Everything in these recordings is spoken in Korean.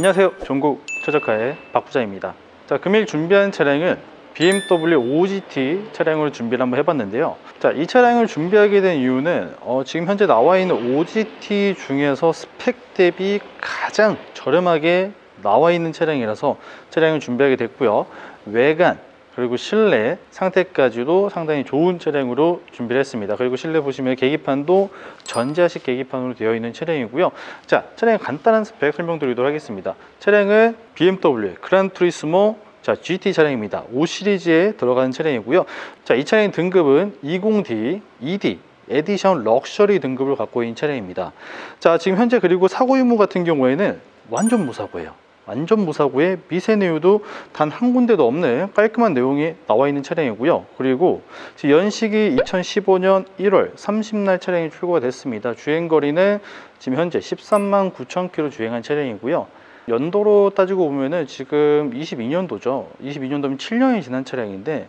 안녕하세요. 전국 최적화의 박 부장입니다. 자, 금일 준비한 차량은 BMW 5GT 차량으로 준비를 한번 해봤는데요. 자, 이 차량을 준비하게 된 이유는 어, 지금 현재 나와 있는 5GT 중에서 스펙 대비 가장 저렴하게 나와 있는 차량이라서 차량을 준비하게 됐고요. 외관 그리고 실내 상태까지도 상당히 좋은 차량으로 준비를 했습니다. 그리고 실내 보시면 계기판도 전자식 계기판으로 되어 있는 차량이고요. 자, 차량의 간단한 스펙 설명드리도록 하겠습니다. 차량은 BMW 그란 투리스모 자, GT 차량입니다. 5 시리즈에 들어가는 차량이고요. 자, 이 차량의 등급은 20D, ED, 에디션 럭셔리 등급을 갖고 있는 차량입니다. 자, 지금 현재 그리고 사고 유무 같은 경우에는 완전 무사고예요. 완전 무사고에 미세 내유도 단 한 군데도 없는 깔끔한 내용이 나와 있는 차량이고요. 그리고 연식이 2015년 1월 30날 차량이 출고가 됐습니다. 주행 거리는 지금 현재 13만 9천 킬로 주행한 차량이고요. 연도로 따지고 보면은 지금 22년도죠. 22년도면 7년이 지난 차량인데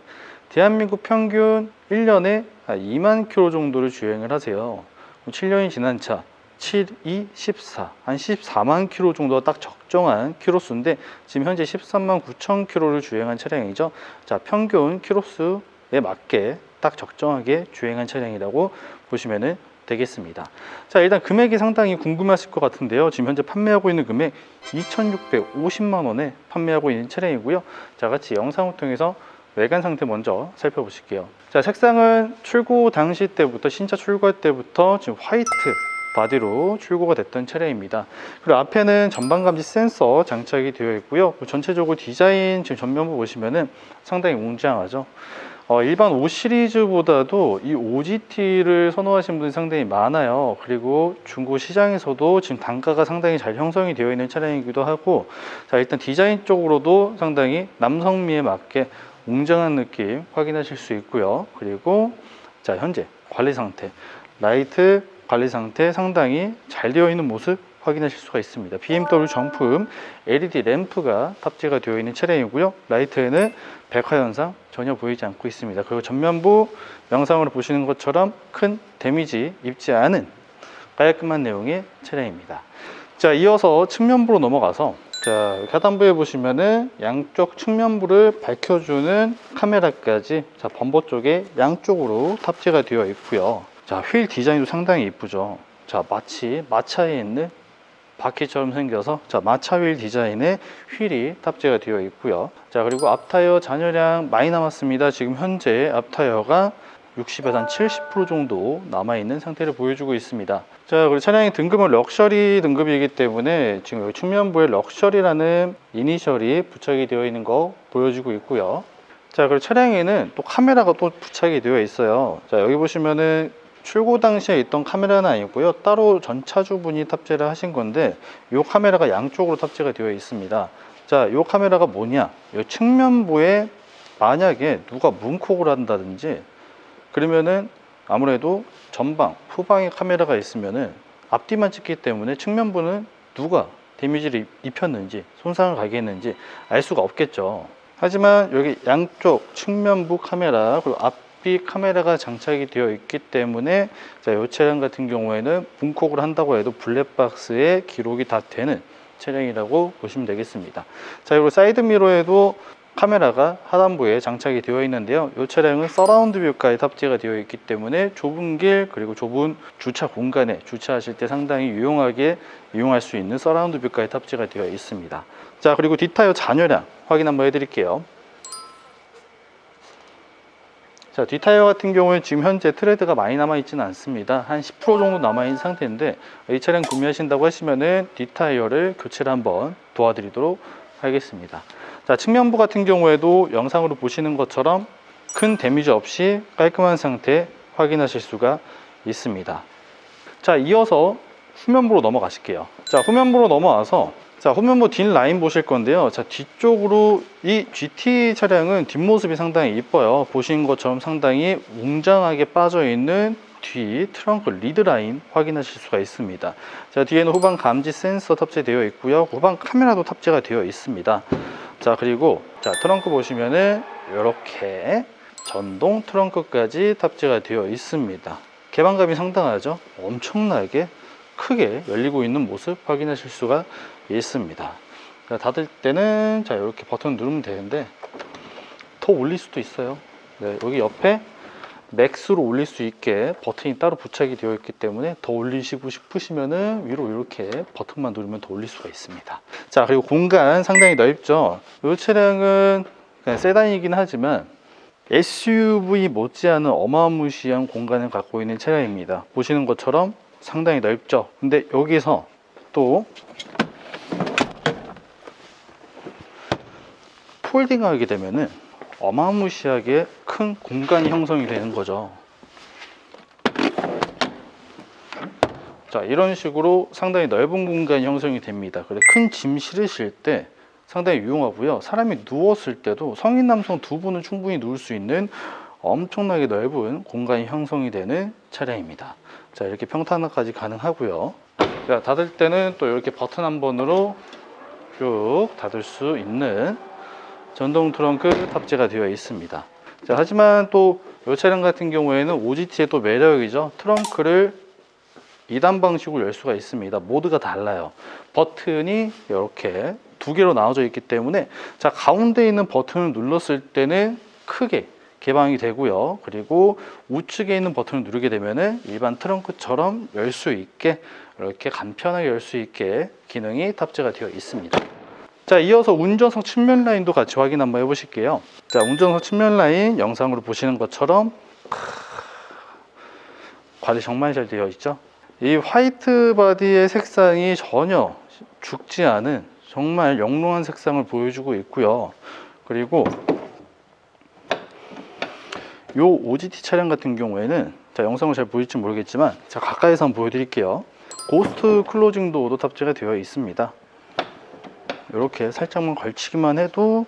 대한민국 평균 1년에 2만 킬로 정도를 주행을 하세요. 7년이 지난 차 7, 2, 14. 한 14만 킬로 정도가 딱 적정한 키로수인데 지금 현재 13만 9천 킬로를 주행한 차량이죠. 자, 평균 키로수에 맞게 딱 적정하게 주행한 차량이라고 보시면 되겠습니다. 자, 일단 금액이 상당히 궁금하실 것 같은데요. 지금 현재 판매하고 있는 금액 2,650만 원에 판매하고 있는 차량이고요. 자, 같이 영상을 통해서 외관 상태 먼저 살펴보실게요. 자, 색상은 출고 당시 때부터 신차 출고할 때부터 지금 화이트 바디로 출고가 됐던 차량입니다. 그리고 앞에는 전방 감지 센서 장착이 되어 있고요. 전체적으로 디자인 지금 전면부 보시면은 상당히 웅장하죠. 어, 일반 5 시리즈보다도 이 5GT를 선호하시는 분이 상당히 많아요. 그리고 중고 시장에서도 지금 단가가 상당히 잘 형성이 되어 있는 차량이기도 하고, 자, 일단 디자인 쪽으로도 상당히 남성미에 맞게 웅장한 느낌 확인하실 수 있고요. 그리고 자, 현재 관리 상태. 라이트 관리 상태 상당히 잘 되어 있는 모습 확인하실 수가 있습니다. BMW 정품 LED 램프가 탑재가 되어 있는 차량이고요. 라이트에는 백화 현상 전혀 보이지 않고 있습니다. 그리고 전면부 영상으로 보시는 것처럼 큰 데미지 입지 않은 깔끔한 내용의 차량입니다. 자, 이어서 측면부로 넘어가서 자, 하단부에 보시면은 양쪽 측면부를 밝혀주는 카메라까지 자, 범버 쪽에 양쪽으로 탑재가 되어 있고요. 자, 휠 디자인도 상당히 이쁘죠. 자, 마치 마차에 있는 바퀴처럼 생겨서 자, 마차 휠 디자인의 휠이 탑재가 되어 있고요. 자, 그리고 앞타이어 잔여량 많이 남았습니다. 지금 현재 앞타이어가 60에서 한70% 정도 남아있는 상태를 보여주고 있습니다. 자, 그리고 차량의 등급은 럭셔리 등급이기 때문에 지금 여기 측면부에 럭셔리라는 이니셜이 부착이 되어 있는 거 보여주고 있고요. 자, 그리고 차량에는 또 카메라가 또 부착이 되어 있어요. 자, 여기 보시면은 출고 당시에 있던 카메라는 아니고요. 따로 전차주분이 탑재를 하신 건데 이 카메라가 양쪽으로 탑재가 되어 있습니다. 자, 이 카메라가 뭐냐? 이 측면부에 만약에 누가 문콕을 한다든지 그러면은 아무래도 전방, 후방에 카메라가 있으면은 앞뒤만 찍기 때문에 측면부는 누가 데미지를 입혔는지 손상을 가게 했는지 알 수가 없겠죠. 하지만 여기 양쪽 측면부 카메라 그리고 앞 뒤 카메라가 장착이 되어 있기 때문에 자, 이 차량 같은 경우에는 분콕을 한다고 해도 블랙박스에 기록이 다 되는 차량이라고 보시면 되겠습니다. 자, 그리고 사이드 미러에도 카메라가 하단부에 장착이 되어 있는데요. 이 차량은 서라운드 뷰까지 탑재가 되어 있기 때문에 좁은 길 그리고 좁은 주차 공간에 주차하실 때 상당히 유용하게 이용할 수 있는 서라운드 뷰까지 탑재가 되어 있습니다. 자 그리고 뒷타이어 잔여량 확인 한번 해드릴게요. 자 뒷타이어 같은 경우에 지금 현재 트레드가 많이 남아 있지는 않습니다. 한 10% 정도 남아 있는 상태인데 이 차량 구매하신다고 하시면은 뒷타이어를 교체를 한번 도와드리도록 하겠습니다. 자, 측면부 같은 경우에도 영상으로 보시는 것처럼 큰 데미지 없이 깔끔한 상태 확인하실 수가 있습니다. 자, 이어서 후면부로 넘어가실게요. 자, 후면부로 넘어와서 자, 후면부 뒷 라인 보실 건데요. 자, 뒤쪽으로 이 GT 차량은 뒷모습이 상당히 이뻐요. 보신 것처럼 상당히 웅장하게 빠져 있는 뒤 트렁크 리드 라인 확인하실 수가 있습니다. 자, 뒤에는 후방 감지 센서 탑재되어 있고요. 후방 카메라도 탑재가 되어 있습니다. 자, 그리고 자, 트렁크 보시면은 이렇게 전동 트렁크까지 탑재가 되어 있습니다. 개방감이 상당하죠? 엄청나게 크게 열리고 있는 모습 확인하실 수가 있습니다. 자, 닫을 때는 자 이렇게 버튼 누르면 되는데 더 올릴 수도 있어요. 네, 여기 옆에 맥스로 올릴 수 있게 버튼이 따로 부착이 되어 있기 때문에 더 올리시고 싶으시면은 위로 이렇게 버튼만 누르면 더 올릴 수가 있습니다. 자 그리고 공간 상당히 넓죠. 이 차량은 세단이긴 하지만 SUV 못지않은 어마무시한 공간을 갖고 있는 차량입니다. 보시는 것처럼 상당히 넓죠. 근데 여기서 또 폴딩하게 되면은 어마무시하게 큰 공간이 형성이 되는 거죠. 자, 이런 식으로 상당히 넓은 공간이 형성이 됩니다. 그래 큰짐 실으실 때 상당히 유용하고요. 사람이 누웠을 때도 성인 남성 두 분은 충분히 누울 수 있는 엄청나게 넓은 공간이 형성이 되는 차량입니다. 자, 이렇게 평탄화까지 가능하고요. 자, 닫을 때는 또 이렇게 버튼 한 번으로 쭉 닫을 수 있는 전동 트렁크 탑재가 되어 있습니다. 자, 하지만 또 이 차량 같은 경우에는 OGT의 또 매력이죠. 트렁크를 2단 방식으로 열 수가 있습니다. 모드가 달라요. 버튼이 이렇게 두 개로 나눠져 있기 때문에 자 가운데 있는 버튼을 눌렀을 때는 크게 개방이 되고요. 그리고 우측에 있는 버튼을 누르게 되면은 일반 트렁크처럼 열 수 있게 이렇게 간편하게 열 수 있게 기능이 탑재가 되어 있습니다. 자, 이어서 운전석 측면 라인도 같이 확인 한번 해보실게요. 자, 운전석 측면 라인 영상으로 보시는 것처럼 크, 관리 정말 잘 되어 있죠. 이 화이트 바디의 색상이 전혀 죽지 않은 정말 영롱한 색상을 보여주고 있고요. 그리고 요 OGT 차량 같은 경우에는 자 영상을 잘 보일지 모르겠지만 자 가까이서 한번 보여드릴게요. 고스트 클로징 도어도 탑재가 되어 있습니다. 이렇게 살짝만 걸치기만 해도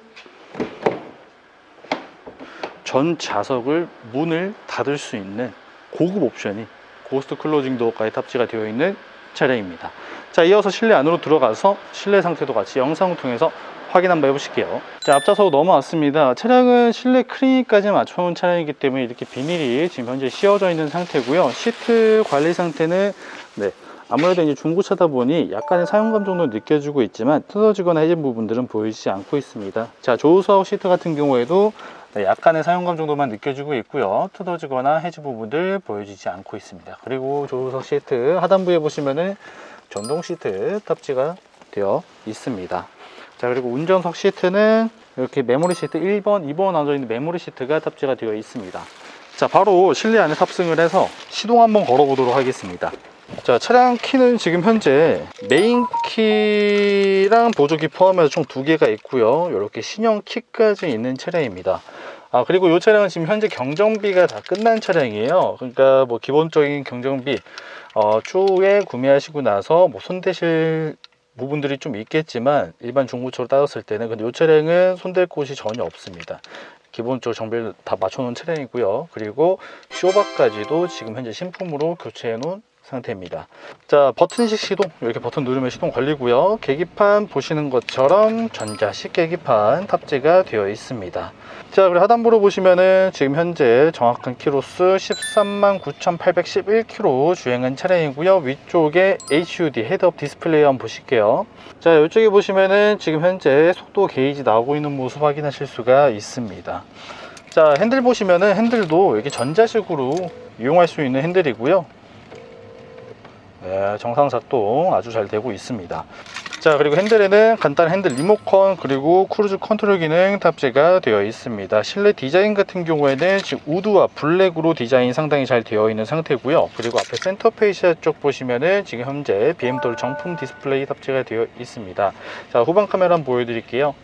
전 좌석을 문을 닫을 수 있는 고급 옵션이 고스트 클로징 도어까지 탑재가 되어 있는 차량입니다. 자, 이어서 실내 안으로 들어가서 실내 상태도 같이 영상을 통해서 확인 한번 해보실게요. 자, 앞좌석 넘어왔습니다. 차량은 실내 크리니까지 맞춰놓은 차량이기 때문에 이렇게 비닐이 지금 현재 씌워져 있는 상태고요. 시트 관리 상태는 네, 아무래도 이제 중고차다 보니 약간의 사용감 정도 느껴지고 있지만 뜯어지거나 해진 부분들은 보이지 않고 있습니다. 자, 조수석 시트 같은 경우에도 네, 약간의 사용감 정도만 느껴지고 있고요. 뜯어지거나 해진 부분들 보여지지 않고 있습니다. 그리고 조수석 시트 하단부에 보시면은 전동 시트 탑재가 되어 있습니다. 자, 그리고 운전석 시트는 이렇게 메모리 시트 1번, 2번 나눠져 있는 메모리 시트가 탑재가 되어 있습니다. 자, 바로 실내 안에 탑승을 해서 시동 한번 걸어 보도록 하겠습니다. 자, 차량 키는 지금 현재 메인 키랑 보조기 포함해서 총 두 개가 있고요. 이렇게 신형 키까지 있는 차량입니다. 아, 그리고 이 차량은 지금 현재 경정비가 다 끝난 차량이에요. 그러니까 뭐 기본적인 경정비, 어, 추후에 구매하시고 나서 뭐 손대실 부분들이 좀 있겠지만 일반 중고차로 따졌을 때는 근데 이 차량은 손댈 곳이 전혀 없습니다. 기본적으로 정비를 다 맞춰놓은 차량이고요. 그리고 쇼바까지도 지금 현재 신품으로 교체해 놓은 상태입니다. 자, 버튼식 시동 이렇게 버튼 누르면 시동 걸리고요. 계기판 보시는 것처럼 전자식 계기판 탑재가 되어 있습니다. 자, 그리고 하단부로 보시면은 지금 현재 정확한 키로수 13만 9,811km 주행한 차량이고요. 위쪽에 HUD 헤드업 디스플레이 한번 보실게요. 자, 이쪽에 보시면은 지금 현재 속도 게이지 나오고 있는 모습 확인하실 수가 있습니다. 자, 핸들 보시면은 핸들도 이렇게 전자식으로 이용할 수 있는 핸들이고요. 네, 정상 작동 아주 잘 되고 있습니다. 자 그리고 핸들에는 간단한 핸들 리모컨 그리고 크루즈 컨트롤 기능 탑재가 되어 있습니다. 실내 디자인 같은 경우에는 지금 우드와 블랙으로 디자인 상당히 잘 되어 있는 상태고요. 그리고 앞에 센터 페이시아 쪽 보시면은 지금 현재 BMW 정품 디스플레이 탑재가 되어 있습니다. 자 후방 카메라 한번 보여드릴게요.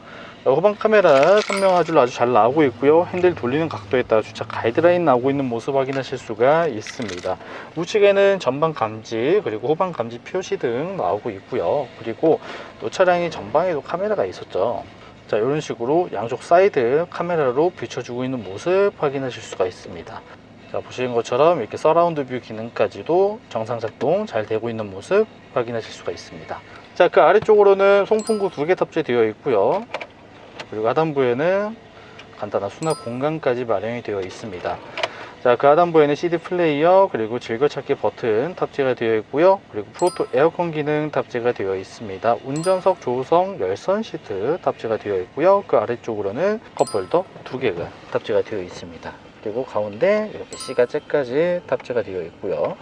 자, 후방 카메라 선명화질로 아주 잘 나오고 있고요. 핸들 돌리는 각도에 따라 주차 가이드라인 나오고 있는 모습 확인하실 수가 있습니다. 우측에는 전방 감지 그리고 후방 감지 표시 등 나오고 있고요. 그리고 또 차량이 전방에도 카메라가 있었죠. 자 이런 식으로 양쪽 사이드 카메라로 비춰주고 있는 모습 확인하실 수가 있습니다. 자 보시는 것처럼 이렇게 서라운드 뷰 기능까지도 정상 작동 잘 되고 있는 모습 확인하실 수가 있습니다. 자 그 아래쪽으로는 송풍구 두 개 탑재되어 있고요. 그리고 하단부에는 간단한 수납 공간까지 마련이 되어 있습니다. 자, 그 하단부에는 CD 플레이어 그리고 즐겨찾기 버튼 탑재가 되어 있고요. 그리고 프로토 에어컨 기능 탑재가 되어 있습니다. 운전석 조성 열선 시트 탑재가 되어 있고요. 그 아래쪽으로는 컵홀더 두 개가 탑재가 되어 있습니다. 그리고 가운데 이렇게 C가째까지 탑재가 되어 있고요.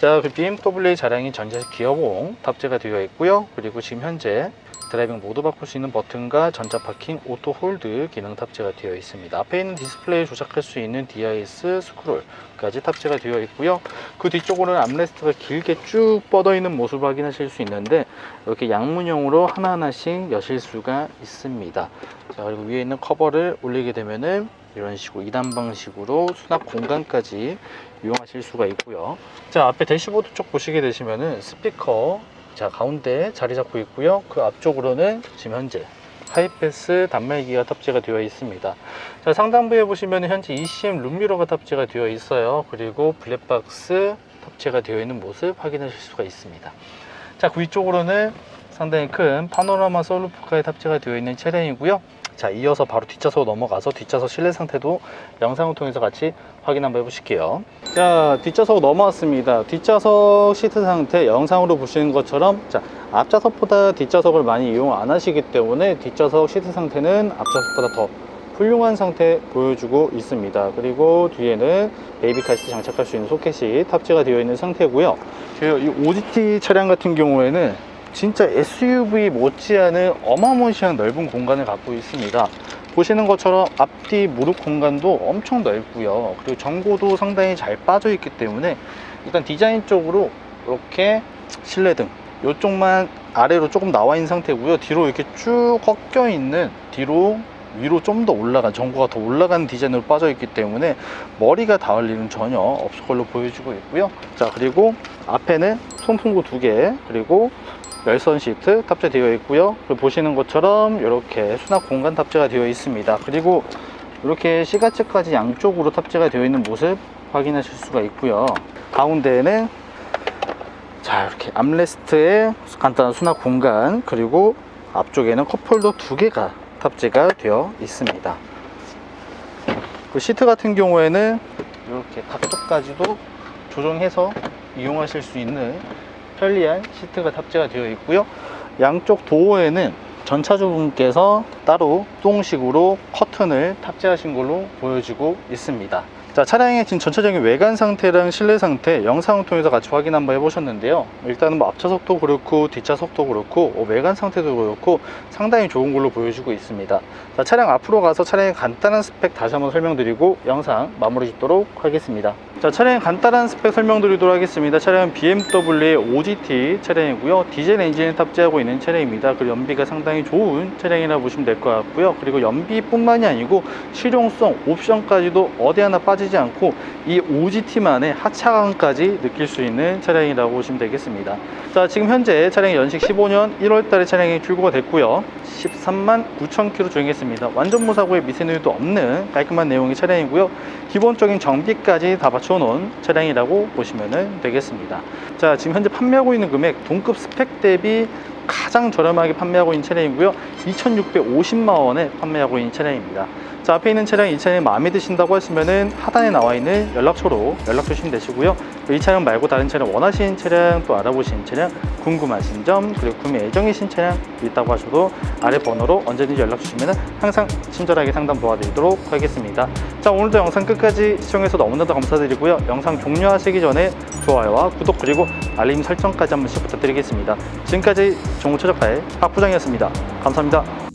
자, 그 BMW 자량인 전자식 기어봉 탑재가 되어 있고요. 그리고 지금 현재 드라이빙 모드 바꿀 수 있는 버튼과 전자 파킹 오토 홀드 기능 탑재가 되어 있습니다. 앞에 있는 디스플레이 조작할 수 있는 DIS 스크롤까지 탑재가 되어 있고요. 그 뒤쪽으로는 암레스트가 길게 쭉 뻗어 있는 모습을 확인하실 수 있는데 이렇게 양문형으로 하나하나씩 여실 수가 있습니다. 자, 그리고 위에 있는 커버를 올리게 되면은 이런 식으로 2단 방식으로 수납 공간까지 이용하실 수가 있고요. 자, 앞에 대시보드 쪽 보시게 되시면은 스피커 자, 가운데 자리 잡고 있고요. 그 앞쪽으로는 지금 현재 하이패스 단말기가 탑재가 되어 있습니다. 자, 상단부에 보시면 현재 ECM 룸미러가 탑재가 되어 있어요. 그리고 블랙박스 탑재가 되어 있는 모습 확인하실 수가 있습니다. 자, 그 위쪽으로는 상당히 큰 파노라마 솔루프카에 탑재가 되어 있는 차량이고요. 자, 이어서 바로 뒷좌석 넘어가서 뒷좌석 실내 상태도 영상을 통해서 같이 확인 한번 해보실게요. 자, 뒷좌석 넘어왔습니다. 뒷좌석 시트 상태 영상으로 보시는 것처럼 자, 앞좌석보다 뒷좌석을 많이 이용 안 하시기 때문에 뒷좌석 시트 상태는 앞좌석보다 더 훌륭한 상태 보여주고 있습니다. 그리고 뒤에는 베이비 카 시트 장착할 수 있는 소켓이 탑재가 되어 있는 상태고요. 그이 OGT 차량 같은 경우에는 진짜 SUV 못지않은 어마무시한 넓은 공간을 갖고 있습니다. 보시는 것처럼 앞뒤 무릎 공간도 엄청 넓고요. 그리고 전고도 상당히 잘 빠져 있기 때문에 일단 디자인 쪽으로 이렇게 실내등 이쪽만 아래로 조금 나와 있는 상태고요. 뒤로 이렇게 쭉 꺾여 있는 뒤로 위로 좀 더 올라간 전고가 더 올라가는 디자인으로 빠져 있기 때문에 머리가 닿을 일은 전혀 없을 걸로 보여지고 있고요. 자 그리고 앞에는 손풍구 두 개 그리고 열선 시트 탑재되어 있고요. 보시는 것처럼 이렇게 수납 공간 탑재가 되어 있습니다. 그리고 이렇게 시가츠까지 양쪽으로 탑재가 되어 있는 모습 확인하실 수가 있고요. 가운데에는 자 이렇게 암레스트에 간단한 수납 공간 그리고 앞쪽에는 컵홀더 두 개가 탑재가 되어 있습니다. 그 시트 같은 경우에는 이렇게 각도까지도 조정해서 이용하실 수 있는 편리한 시트가 탑재가 되어 있고요. 양쪽 도어에는 전차주분께서 따로 똥식으로 커튼을 탑재하신 걸로 보여지고 있습니다. 자, 차량의 지금 전체적인 외관 상태랑 실내 상태 영상을 통해서 같이 확인 한번 해보셨는데요. 일단은 뭐 앞차석도 그렇고 뒷차석도 그렇고 어, 외관 상태도 그렇고 상당히 좋은 걸로 보여지고 있습니다. 자, 차량 앞으로 가서 차량의 간단한 스펙 다시 한번 설명드리고 영상 마무리 짓도록 하겠습니다. 자, 차량의 간단한 스펙 설명드리도록 하겠습니다. 차량은 BMW의 OGT 차량이고요. 디젤 엔진을 탑재하고 있는 차량입니다. 그리고 연비가 상당히 좋은 차량이라 보시면 될 것 같고요. 그리고 연비뿐만이 아니고 실용성, 옵션까지도 어디 하나 빠지지 않고 이 OGT만의 하차감까지 느낄 수 있는 차량이라고 보시면 되겠습니다. 자, 지금 현재 차량이 연식 15년 1월 달에 차량이 출고가 됐고요. 13만 9천 킬로 주행했습니다. 완전 무사고에 미세누유도 없는 깔끔한 내용의 차량이고요. 기본적인 정비까지 다 맞춰놓은 차량이라고 보시면 되겠습니다. 자, 지금 현재 판매하고 있는 금액 동급 스펙 대비 가장 저렴하게 판매하고 있는 차량이고요. 2,650만 원에 판매하고 있는 차량입니다. 자, 앞에 있는 차량 이 차량이 마음에 드신다고 하시면은 하단에 나와 있는 연락처로 연락 주시면 되시고요. 이 차량 말고 다른 차량 원하시는 차량 또 알아보시는 차량 궁금하신 점 그리고 구매 예정이신 차량 있다고 하셔도 아래 번호로 언제든지 연락 주시면 항상 친절하게 상담 도와드리도록 하겠습니다. 자, 오늘도 영상 끝까지 시청해서 너무나 도 감사드리고요. 영상 종료하시기 전에 좋아요와 구독 그리고 알림 설정까지 한 번씩 부탁드리겠습니다. 지금까지 정우 최적화의 박 부장이었습니다. 감사합니다.